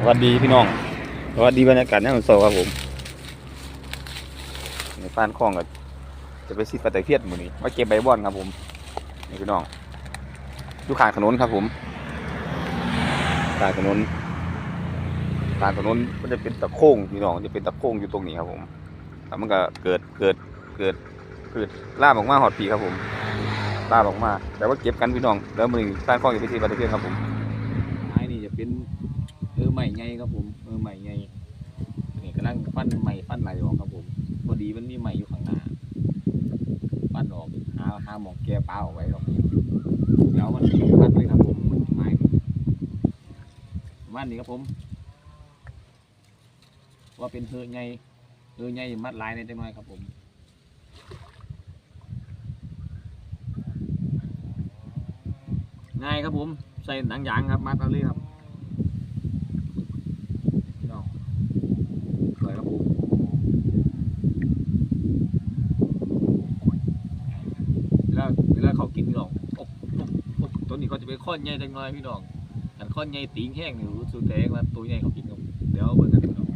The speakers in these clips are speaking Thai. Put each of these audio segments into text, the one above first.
สวัสดีพี่น้อง สวัสดีบรรยากาศในวันเสาร์ครับผมในบ้านคลองก็จะไปซีดปลาตะเพียนหมื้อนี้มาเก็บใบบอนครับผมนี่พี่น้องอยู่ข้างถนนครับผมข้างถนนข้างถนนมันจะเป็นตะโค้งพี่น้องจะเป็นตะโค้งอยู่ตรงนี้ครับผมแล้วมันก็เกิดเกิดเกิดเกิดล่าออกมาหอดปีครับผมล่าออกมาแต่ว่าเก็บกันพี่น้อง แล้วมือนี้านคลองจะไปซีดปลาตะเพียนครับผมไม้นี่จะเป็น ใหม่ไงครับผมเออใหม่ไงนี่กำลังฟันใหม่ฟันไหลออกครับผมพอดีมันมีใหม่อยู่ข้างหน้าฟันออกหาหาหมองแก้ปลาออกไว้ครับเดี๋ยวมันฟันเลยครับผมม้นี่ประมันนี่ครับผม ว่าเป็นเฮอไงเฮอไงมัดลายในจังหน่อยครับผมง่ายครับผม ใส่หนังยางครับมัดเอาเลยครับพี่น้องสวยครับผมเวลาเวลาเขากินพี่น้องอกอกอกตัวนี้เข้อนใหญ่จังน้อยพี่น้องอันข้อนใหญ่ตีงแห้งอยู่สุดแตงว่าตัวใหญ่เขากินครับเดี๋ยวเบิ่งกันพี่น้อง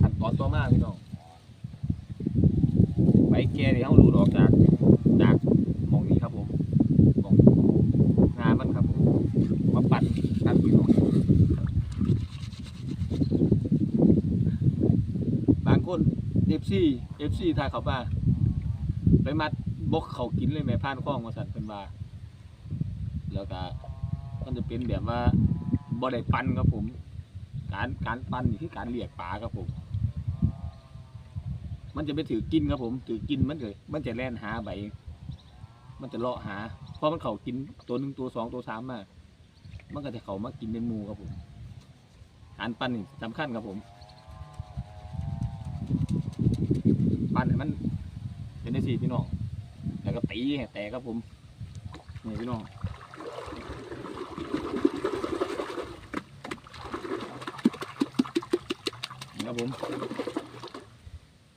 ขันตอนตัวมากพี่น้องใบแก่ที่เขารูดออกจากจากมองนี้ครับผมมองงามันครับผมมาปั่นครับพี่น้องบางคน FC FC ถ้าเขามาไปมัดบกเขากินเลยแม่พานข้องมาสั่นเป็นว่า แล้วก็มันจะเป็นแบบว่าบ่ได้ปันครับผม การการปันนี่คือการเรียกปลาครับผม มันจะไปถือกินครับผม ถือกินมันเลยมันจะแล่นหาใบมันจะเลาะหาเพราะมันเขากินตัวหนึ่งตัวสองตัวสามมามันก็จะเขามากินเป็นมูครับผมการปั้นนี่สำคัญครับผม ปั้นให้มันเป็นได้สี่พี่น้องแล้วก็ตีแตกครับผมนี่พี่น้อง ครับผม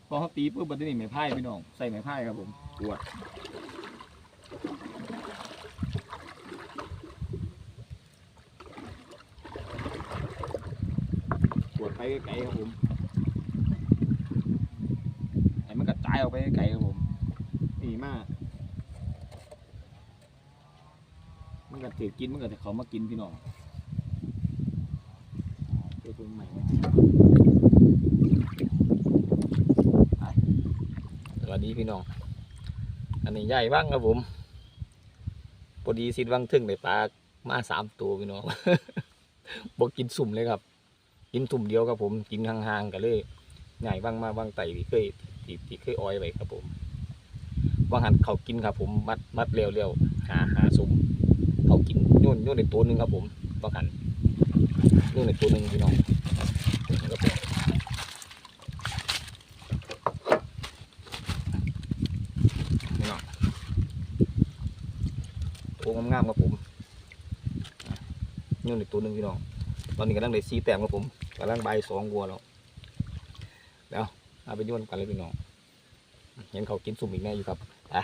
พอเขาตีปุ๊บบัดนี้ไม้พายพี่น้องใส่ไม้พายครับผมกวดกวดไปไกลครับผมให้มันกระจายออกไปไกลครับผมนี่มากมันก็ถือกินมันก็จะเขามากินพี่น้องเจอตัวใหม่ไหมไปสวัสดีพี่ น้อง อันนี้ใหญ่บ้างครับผมพอดีสิวังทึ่งได้ปลามาสามตัวพี่น้องบอกกินสุ่มเลยครับ กินสุ่มเดียวครับผมกินห่างๆกันเลยใหญ่บ้างมาบ้างไต่ที่เคยที่ที่เคยอ้อยไว้ครับผมว่างหันเขากินครับ ผมมัดมัดเร็วๆหาหาซุ่มเขากินโยนโยนในตัวหนึ่งครับผมว่างหันโยนในตัวหนึ่งพี่น้องครับผมพี่น้องตัวงามๆครับผมโยนในตัวหนึ่งพี่น้องตอนนี้กำลังได้ซีแต้มครับผมกำลังใบสองวัวแล้วเอาไปย้อนกันเลยพี่น้องเห็นเขากินสุ่มอีกแน่อยู่ครับอะ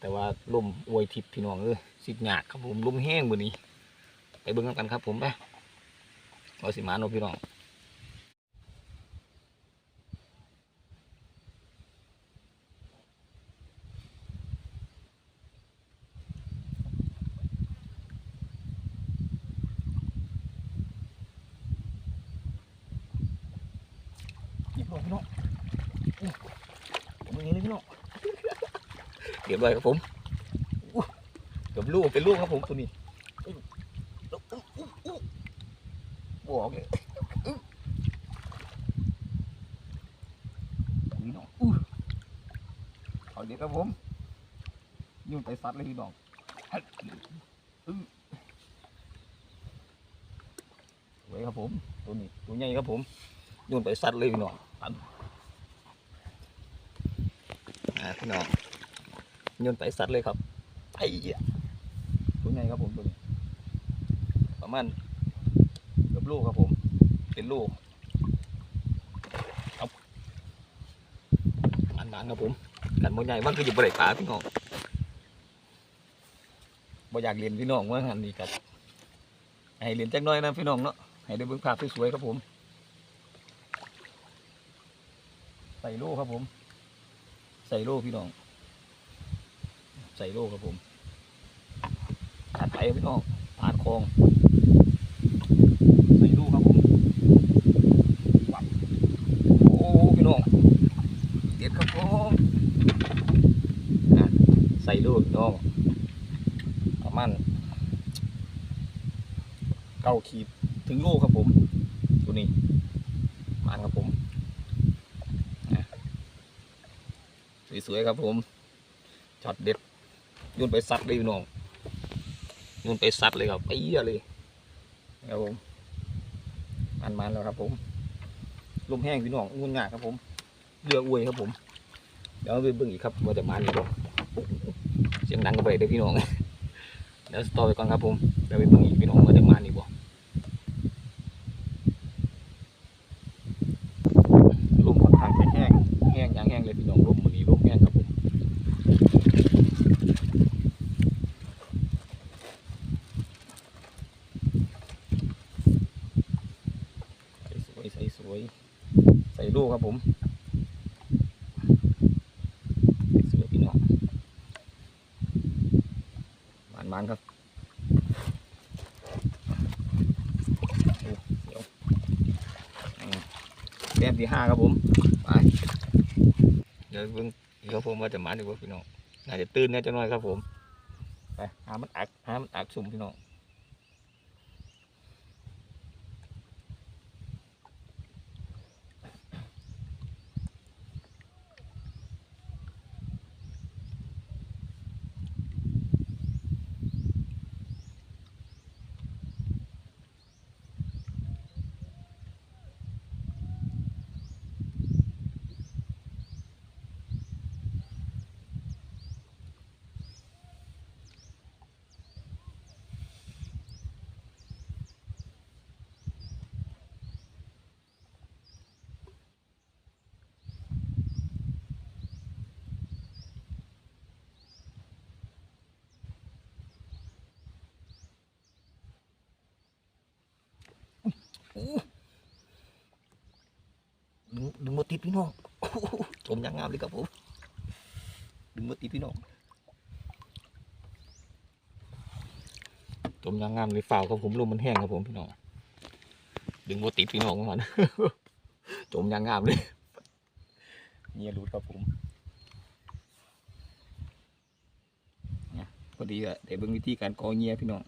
แต่ว่าลมอวยทิพย์พี่น้องเออสิหยากครับผมลมแห้งมือนี้ไปเบิ้งกันครับผมไปเอาสิมาโนพี่น้อง หยิบลงพี่น้องอู้มือนี้เลยพี่น้อง เลยครับผมเกือบลูกเป็นลูกครับผมตัวนี้อู้อู้อู้อู้บอกเลยอู้พี่น้องอู้เอาเดี๋ยวครับผมยุ่งไปซัดเลยพี่น้องอื้อไว้ครับผม ตัวนี้ตัวใหญ่ครับผมยุ่งไปซัดเลยพี่น้องพี่น้อง โยนไปสัตว์เลยครับไอ้เหี้ยตัวไงครับผมตัวนี้ประมาณเกือบลูกครับผม เป็นลูกครับมันบานครับผม กันมใหญ่มันคืออยู่บริปลาพี่น้องบ่อยากเรียนพี่น้องว่าหันนี้ครับให้เรียนจักหน้อยนะพี่น้องเนาะให้ได้เบิ่งภาพสวยๆครับผมใส่โล่ครับผม ใส่โล่พี่น้อง ใส่โล่ครับผมตัดไปพี่น้องผ่านคลองใส่โล่ครับผมวับโอ้พี่น้องเด็ดครับผมใส่โล่พี่น้องประมาณเก้าขีดถึงโลครับผมตัวนี้มานครับผมสวยๆครับผมช็อตเด็ด โยุ่นไปซัดเลยพี่น้องโยุ่นไปซัดเลยครับไปเยี่ยเลยครับผมมันมันแล้วครับผมลมแห้งพี่น้องงุนงาครับผมเรืออวยครับผม เดี๋ยวไปเบิ่งอีกครับว่าจะมันหรือเปล่าเสียงดังกันไปเด้อพี่น้องเดี๋ยวสตอไปก่อนครับผมเดี๋ยวไปเบิ่งอีกพี่น้องว่าจะมันอีกบ่ลมค่อนข้างจะแห้ง แห้งยางแห้งเลยพี่น้องร่มมือนี้ร่มแห้งครับผมใส่สวยใส่สวยใส่ลูก ครับผมใส่สวยพี่น้องมันมันๆครับเดี๋ยวอืมแต้มที่ห้าครับผมไปเดี๋ยวเพิ่งเดี๋ยวผมว่าจะมาดีกว่าพี่น้องน่าจะตื่นแน่จะน้อยครับผมไปหามันอักหามันอักสุ่มพี่น้อง ดึงดึงมาติดพี่น้องชมอย่างงามเลยครับผม ดึงมาติดพี่น้องชมอย่างงามเลยฝ่าครับผมลมมันแห้งครับผมพี่น้อง ดึงมาติดพี่น้องก่อนจมอย่างงามเลยเงียรูดครับผมเนี่ยพอดีอะเดี๋ยวเบิ่งวิธีการกอเงียพี่น้อง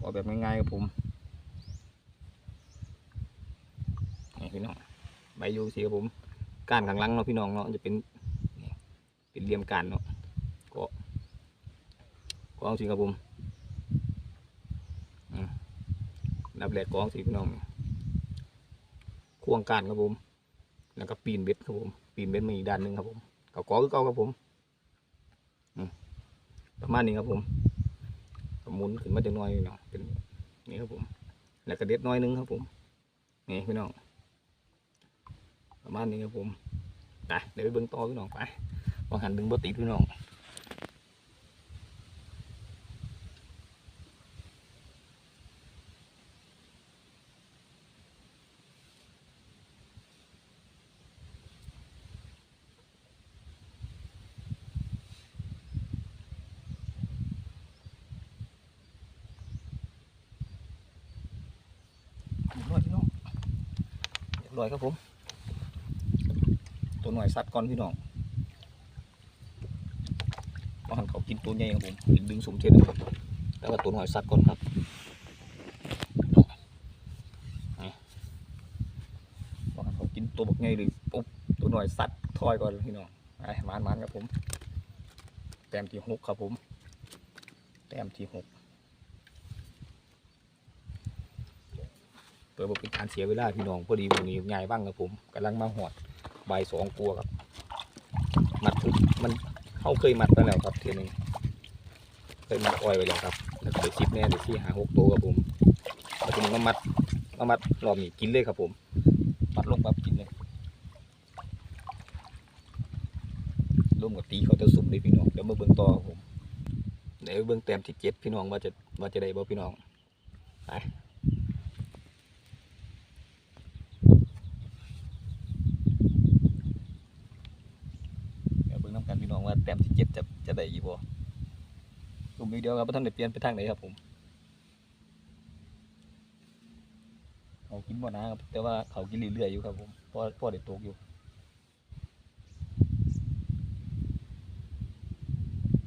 กอแบบง่ายๆครับผม นี่พี่น้องใบยูสีครับผมก้านข้างหลังเนาะพี่น้องเนาะจะเป็นเป็นเหลี่ยมก้านเนาะก็กองสีครับผมนับแรกกองสีพี่น้องควงก้านครับผม แล้วก็ปีนเบ็ดครับผม ปีนเบ็ดมาอีกด้านหนึ่งครับผมเก่ากอคือเก่าครับผมประมาณนี้ครับผมก็หมุนขึ้นมาจะน้อยเนาะเป็นนี่ครับผม แล้วก็เด็ดน้อยหนึงครับผม นี่พี่น้อง ประมาณนี้ครับผมไปเดี๋ยวไปเบิ่งต่อพี่น้องไปวางหันดึงบติดพี่น้องเรียบร้อยพี่น้องเรียบร้อยครับผม ตัวหน่อยซัดก่อนพี่น้องว่าหันเขากินตัวใหญ่ครับผมดึงดึงสมเช็ดครับแต่ว่าตัวหน่อยซัดก่อนครับว่าหันเขากินตัวบักใหญ่เลยปุ๊บตัวหน่อยซัดทอยก่อนพี่น้องไอ้มานมานครับผม แต้มที่หกครับผม แต้มที่หกเปิดบเป็นการเสียเวลาพี่น้องพอดีวันนี้ง่ายบ้างครับผมกำลังมาหอด ใบสองกลัวครับ มัดถูกมันเขาเคยมัดไปแล้วครับเทีนึงเคยมัดอ้อยไว้แล้วครับแล้วก็ไปซิปแน่เดี๋ยวที่หาหกตัวครับผมแล้วทีนี้มามัดมามัดรอบนี้กินเลยครับผม มัดลงปั๊บกินเลยร่วมกับตีเขาจะสุ่มเลยพี่น้องเดี๋ยวมาเบิ่งต่อครับผมเดี๋ยวเบิ่งแต้มที่เจ็ดพี่น้องว่าจะว่าจะได้บ่พี่น้องไปเดี๋ยวเบิ่งน้ำกันพี่น้องว่าแต้มที่เจ็ดจะจะได้อีกบ่กลุ่มอีก เดียวครับบ่ท่านได้เปลี่ยนไปทางไหนครับผมเขากินบ่นะครับแต่ว่าเขากินเรื่อยๆอยู่ครับผมพ่อพ่อได้ตกอยู่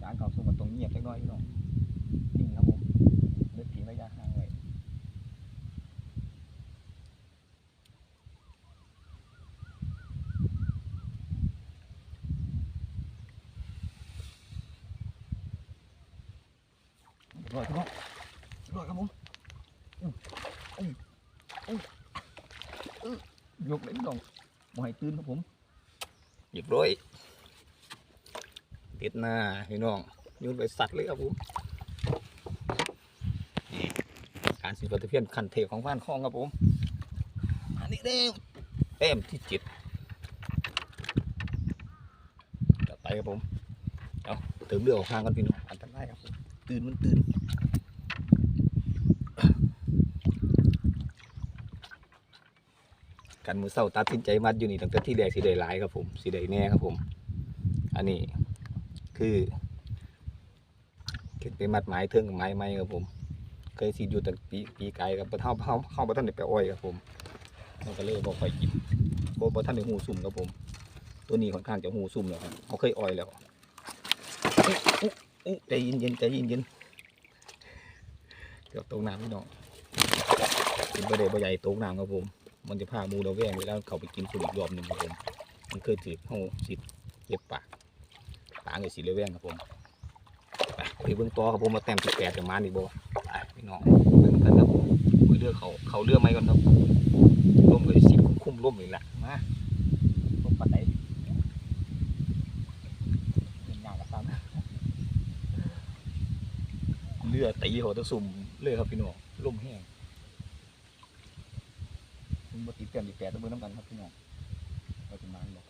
ร้านเขาส่งมันตรงเงียบจักหน้อยพี่น้องครับผมเลือกทิ้งระยะห่างไว้ เรียบร้อยครับผมเรียบร้อยครับผมอืมอืมอืมอืม ยกเลยพี่น้องมให้ตื่นครับผมเรียบร้อยติดหน้าพี่น้องโยนไปสัตว์เลยครับผมการสิบปฏิเพียนคันเทพของบ้านคลองครับผมอันนี้เร็วเต็มที่จิตต่อไปครับผมเอาเติมเรือออกทางกันพี่น้องอันตรายครับผมตื่นมันตื่น กันมือเศร้าตัดสินใจมัดอยู่นี่ตั้งแต่ที่แรกสีได้หลายครับผมสีได้แน่ครับผม อันนี้คือเก็บไปมัดไม้เทิงกับไม้ไม้ครับผม เคยสีดอยู่ตั้งปีปีไกลครับเท่าเท่าเข้าบ่ท่านได้ไปอ้อยครับผมมันก็เลยบอกไปกินบ่บ่ท่านได้หูซุ่มครับผม ตัวนี้ค่อนข้างจะหูซุ่มแล้วครับเขาเคยอ้อยแล้วใจเย็นเย็นๆใจเย็นเย็นๆเกือบตกน้ำพี่น้องกินไปได้บ่ใหญ่ตกน้ำครับผม มันจะพามูเราแว่งไปแล้วเขาไปกินฝุ่นอีกรอบหนึ่งครับผมมันเคยถือเข้าสิเจ็บปากปากเลยสิเลยแว่งครับผมไปเบื้องต่อครับผมมาแต้มสิบแปดจะมาอีกบ่ไปพี่น้องเบิ่งกันครับผมมือเลือกเขาเขาเลือกไหมก่อนครับร่มเลยสิคุ้มร่มเลยละมาร่มปัดไหนเป็นยากระซ้ำเลือดตีหัวตะสุ่มเลยครับพี่น้องร่มแห้ง บติดเต็มติดแปดต้องเบิ่งน้ำกันครับพี่น้องเราจะมาบอก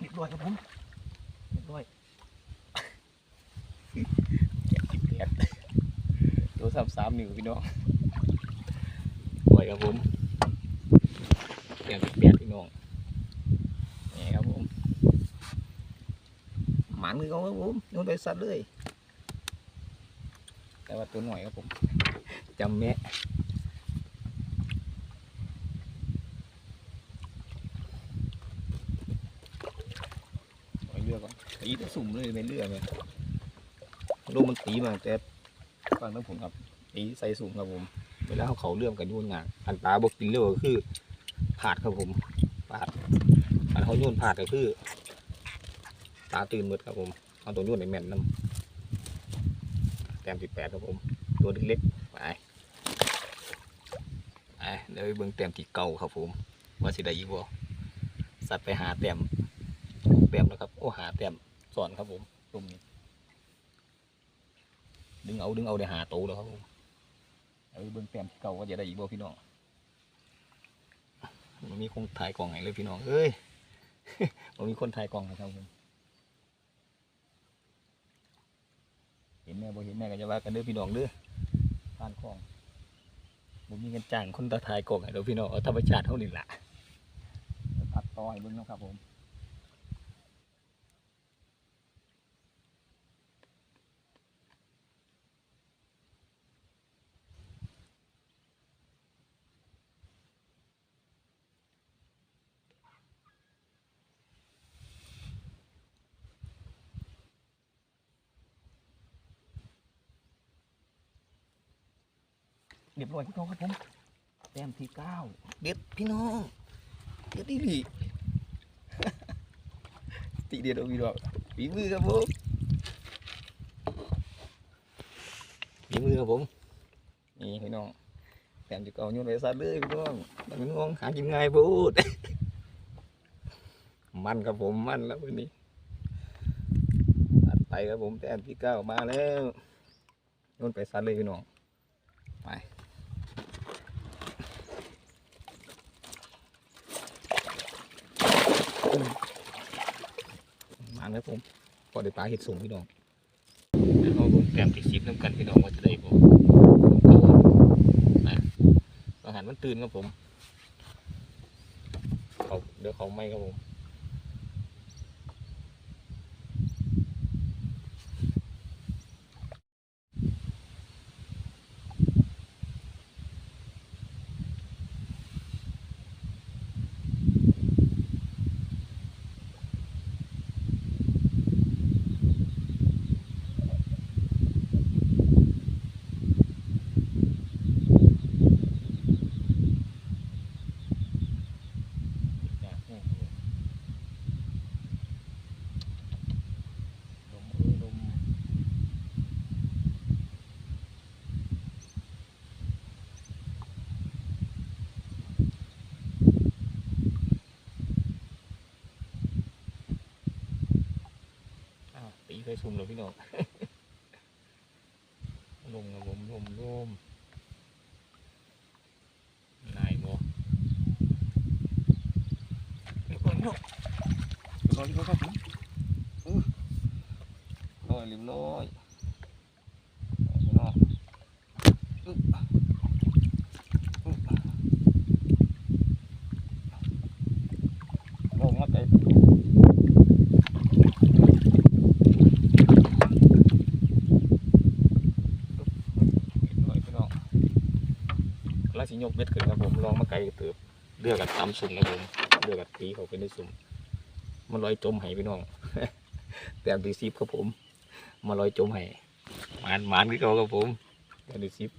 เรียบร้อยครับผมเรียบร้อย สิบแปดตัว สามสามนิ้วพี่น้องปล่อยครับผมแกงสิบแปดพี่น้องนี่ครับผมหมันมือเขาครับผมโยนไปสัตว์เลยแต่ว่าตัวหน่อยครับผมจำแม่ปล่เรือก่อตีตัวสุ่มเลยในเรือกเลยลูกมันตีมาแต่ ฟังทั้งผมครับตีใส่สูงครับผม เวลาเขาเขาเลื่อมกันโยนงานอันปลาบกินเร็วก็คือผาดครับผมผาดอันเขาโยนผาดก็คือตาตื่นหมดครับผมเอาตัวโยนในแม่นน้ำแต้มสิบแปดครับผม ตัวเล็กๆไปไปเดี๋ยวไปเบิ่งแต้มที่เก่าครับผมว่าสิได้อีกบ่สัตว์ไปหาแต้มแต้มแล้วครับ โอ้หาแต้มสอนครับผมตรงนี้ ดึงเอาดึงเอาได้หาโตแล้วครับผมเอาไปเบิ่งแต้มที่เก่าว่าจะได้อีกบ่พี่น้องมันมีคนถ่ายกล่องไหนเลยพี่น้องเอ้ยมันมีคนถ่ายกล่องนะครับผมเห็นแม่บ่เห็นแม่ก็จะว่ากันเด้อพี่น้องเด้อผ่านกล่องผมมีเงินจ้างคนตาถ่ายกล่องให้เด้อพี่น้องธรรมชาติเท่านี้แหละตัดต่อให้เบิ่งนะครับผม เรียบร้อยพี่น้องครับผมแต้มที่เก้าเด็ดพี่น้องเด็ดดีหลีตีเด็ดเอาพี่น้องฝีมือครับผมฝีมือครับผมนี่พี่น้องแต้มที่เก้าโยนไปซะเลยพี่น้องพี่น้องหากินง่ายพูดมันครับผมมันแล้ววันนี้ตัดไปครับผมแต้มที่เก้ามาแล้วโยนไปซัดเลยพี่น้องไป มาแล้วผมพอได้ปลาเห็ดสูงพี่น้องแล้วเอาผมแก้มติดซิปน้ำกันพี่น้องว่าจะได้ผมนะอาหารมันตื่นครับผมเขาเดี๋ยวเขาไม่ครับผมอยากแห้งครับผมลมเอ้ยลม อ้าวตีเคยซุ่มเลยพี่น้อง ลมครับผมลมลมนายบ่เดี๋ยวก่อนพี่น้องเดี๋ยวก่อนพี่น้องครับผมอื้อน้อยริมน้อยพี่น้องอื้ออื้อลงมาใจ น้อยพี่น้องแล้ว สิยกเบ็ดขึ้นครับผมลองมาไกลเติบเลือกกันตามสุ่มครับผมเลือกกันตีเขาไปในสุ่มมันลอยจมให้พี่น้องแต้มที่สิบครับผม มาลอยจมให้หมานหมานคือเขาครับผมแต้มที่สิบ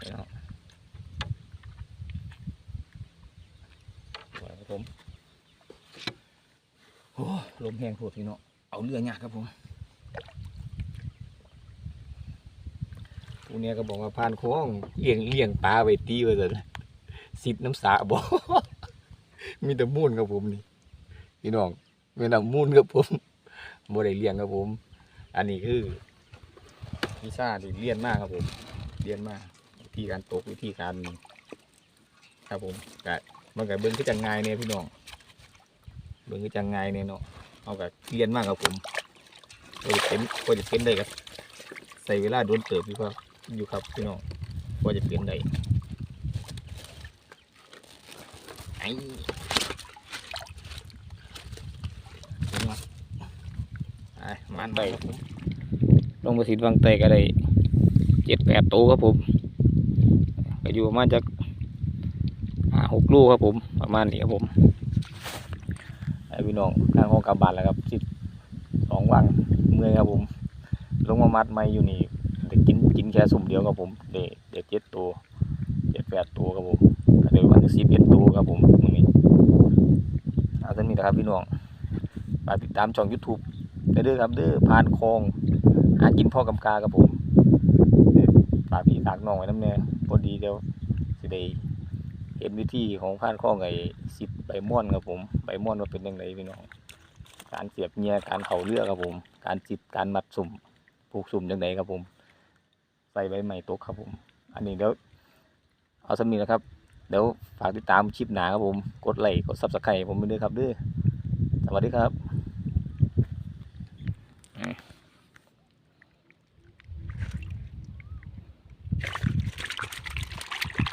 พี่น้องสวยครับผมโอ้ลมแห้งโคตรพี่น้องเอาเรือยากครับผม ผู้เนี้ยก็บอกว่าพานโค้งเลี้ยงเลี้ยงปลาไว้ตีไว้เลยสิบน้ำสาบอกมีแต่มูนครับผมนี่พี่น้องมีแต่มูนครับผมบ่ได้เลี้ยงครับผม อันนี้คือวิชาที่เรียนมากครับผม เรียนมากวิธีการตกวิธีการครับผมกะมันก็เบิ่งคือจังไงายเนี่ยพี่น้องเบิ่งคือจังไงายเนี่ยเนาะเอากับเรียนมากครับผมก็จะเป็นก็จะเป็นได้ครับใส่เวลาโดนเติบอยู่ครับ อยู่ครับพี่น้องว่าจะเปลี่ยนได้ไอ้เห็นไหมไอ้มันไปครับผมลงประสิทธิ์วังเตยก็ได้เจ็ดแปดตัวครับผมก็อยู่ประมาณจากห้าหกลูกครับผม ประมาณนี้ครับผมไอ้พี่น้องทางห้องกลับบ้านแล้วครับสิบสองวันเมื่อยครับผม ลงมามัดไม่อยู่นี่ได้ กินแค่สุ่มเดียวครับผมเด็ดเด็ดเจ็ดตัวเจ็ดแปดตัวครับผมก็ได้ประมาณสิบเอ็ดตัวครับผมตรงนี้เอาท่านนี้นะครับพี่น้องฝากติดตามช่อง YouTube ได้เด้อครับเด้อพานคลองหากินพ่อกำกาครับผมฝากพี่ฝากน้องไว้น้ำเนี่ยพอดีเดี๋ยวสิได้เห็นวิธีของพานคลองไอ้สิบใบม่อนครับผมใบม่อนว่าเป็นยังไงพี่น้องการเสียบเงียการเข่าเรือครับผม การจิบการมัดสุ่มผูกสุ่มยังไงครับผม ใส่ใบใหม่ตกครับผม อันนี้เดี๋ยวเอาสมีนะครับ เดี๋ยวฝากติดตามคลิปหนาครับผม กดไลค์กดซับสไครต์ผมไปด้วยครับด้วยสวัสดีครับ